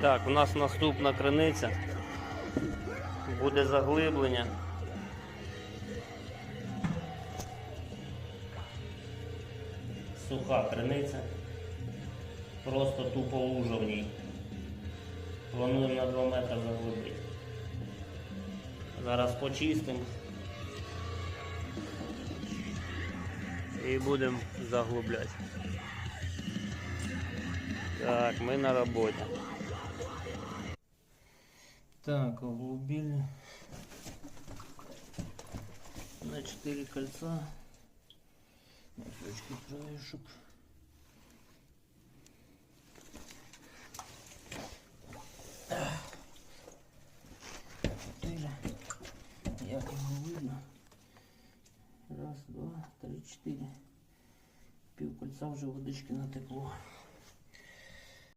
Так, у нас наступна криниця. Буде заглиблення. Суха криниця. Просто тупо лужа в ній. Плануємо на 2 метри заглибити. Зараз почистимо. І будемо заглубляти. Так, ми на роботі. Так, углубили на 4 кольца. Носочки краешек. Четыре. Його видно? Раз, два, три, чотири. Пів кольця вже водички натекло.